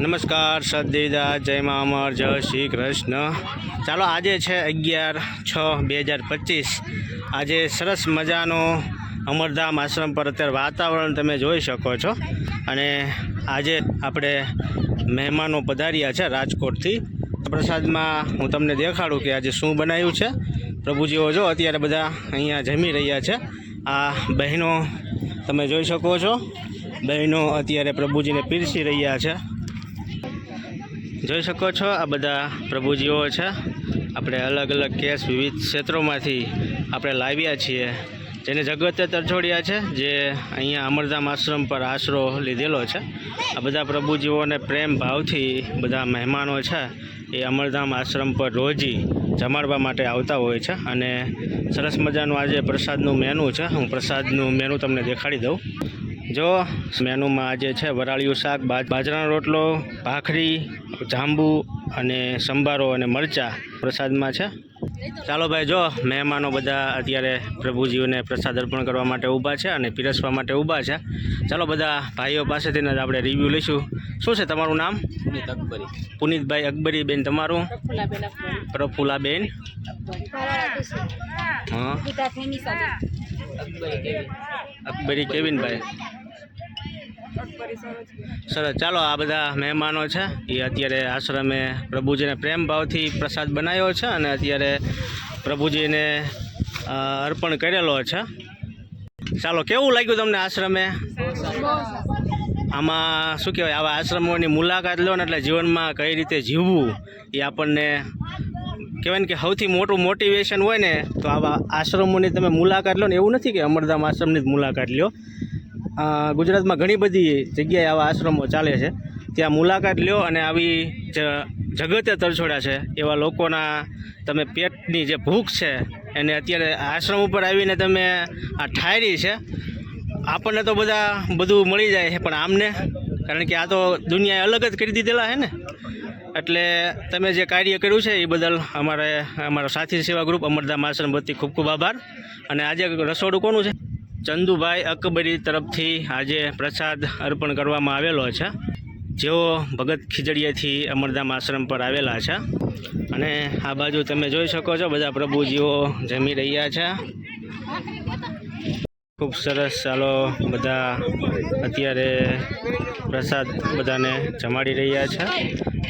નમસ્કાર સદદેવદા જય મા અમર, જય શ્રી કૃષ્ણ. ચાલો, આજે છે અગિયાર છ બે હજાર પચીસ. આજે સરસ મજાનો અમરધામ આશ્રમ પર અત્યારે વાતાવરણ તમે જોઈ શકો છો. અને આજે આપણે મહેમાનો પધાર્યા છે રાજકોટથી. પ્રસાદમાં હું તમને દેખાડું કે આજે શું બનાવ્યું છે. પ્રભુજીઓ જો અત્યારે બધા અહીંયા જમી રહ્યા છે. આ બહેનો તમે જોઈ શકો છો. બહેનો અત્યારે પ્રભુજીને પીરસી રહ્યા છે. જોઈ શકો છો, આ બધા પ્રભુજીઓ છે. આપણે અલગ અલગ કેસ વિવિધ ક્ષેત્રોમાંથી આપણે લાવ્યા છીએ. જેને જગતે તરછોડ્યા છે, જે અહીંયા અમરધામ આશ્રમ પર આશરો લીધેલો છે. આ બધા પ્રભુજીઓને પ્રેમ ભાવથી બધા મહેમાનો છે, એ અમરધામ આશ્રમ પર રોજી જમાડવા માટે આવતા હોય છે. અને સરસ મજાનું આજે પ્રસાદનું મેનુ છે. હું પ્રસાદનું મેનુ તમને દેખાડી દઉં. જો મેનુમાં આજે છે વરાળિયું શાક બાજ- બાજરાનો રોટલો ભાખરી જાંબુ અને સંભારો અને મરચાં પ્રસાદમાં છે. ચાલો ભાઈ જો મહેમાનો બધા અત્યારે પ્રભુજીઓને પ્રસાદ અર્પણ કરવા માટે ઊભા છે અને પીરસવા માટે ઊભા છે. ચાલો બધા ભાઈઓ પાસેથી જ આપણે રિવ્યૂ લઈશું. શું છે તમારું નામ? પુનિત અકબરી. પુનિતભાઈ અકબરી બેન તમારું? પ્રફુલાબેન હા. અકબરી કેવી અકબરી કેવિનભાઈ સરસ. ચાલો, આ બધા મહેમાનો છે. એ અત્યારે આશ્રમે પ્રભુજીને પ્રેમ ભાવથી પ્રસાદ બનાવ્યો છે અને અત્યારે પ્રભુજીને અર્પણ કરેલો છે. ચાલો, કેવું લાગ્યું તમને આશ્રમે? આમાં શું કહેવાય? આવા આશ્રમોની મુલાકાત લો ને એટલે જીવનમાં કઈ રીતે જીવવું એ આપણને કહેવાય ને કે સૌથી મોટું મોટિવેશન હોય ને, તો આવા આશ્રમોની તમે મુલાકાત લો ને, એવું નથી કે અમરધામ આશ્રમની જ મુલાકાત લ્યો. ગુજરાતમાં ઘણી બધી જગ્યાએ આવા આશ્રમો ચાલે છે. ત્યાં મુલાકાત લ્યો અને આવી જ- જગતે તરછોડ્યા છે. એવા લોકોના તમે પેટની જે ભૂખ છે, એને અત્યારે આશ્રમ ઉપર આવીને તમે આ ઠાયરી છે. આપણને તો બધા બધું મળી જાય છે, પણ આમને, કારણ કે આ તો દુનિયાએ અલગ જ કરી દીધેલા છે ને. એટલે તમે જે કાર્ય કર્યું છે એ બદલ અમારે, અમારા સાથી સેવા ગ્રુપ અમરધામ આશ્રમ વતી ખૂબ ખૂબ આભાર. અને આજે રસોડું કોનું છે? ચંદુભાઈ અકબરી તરફથી આજે પ્રસાદ અર્પણ કરવામાં આવેલો છે. જેઓ ભગત ખીજડીયાથી અમરધામ આશ્રમ પર આવેલા છે. અને આ બાજુ તમે જોઈ શકો છો, બધા પ્રભુજીઓ જમી રહ્યા છે. ખૂબ સરસ ચાલો બધા અત્યારે પ્રસાદ બધાને જમાડી રહ્યા છે.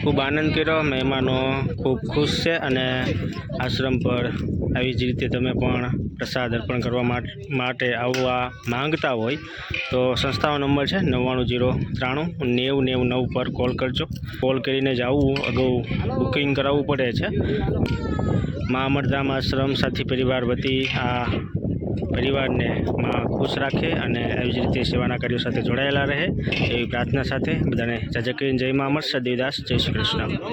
ખૂબ આનંદ કર્યો, મહેમાનો ખૂબ ખુશ છે અને આશ્રમ પર આવી જ રીતે તમે પણ પ્રસાદ અર્પણ કરવા માટે આવવા માંગતા હોય તો સંસ્થાનો નંબર છે નવ્વાણું જીરો ત્રાણું નેવું નેવું નવ પર કોલ કરજો. કોલ કરીને જ આવવું અગાઉ બુકિંગ કરાવવું પડે છે. મા અમરધામ આશ્રમ સાથી પરિવાર વતી આ પરિવારને માં ખુશ રાખે અને આવી જ રીતે સેવાના કાર્યો સાથે જોડાયેલા રહે, એવી પ્રાર્થના સાથે બધાને જાજક જય મા અમર સદેવદાસ જય શ્રી કૃષ્ણ.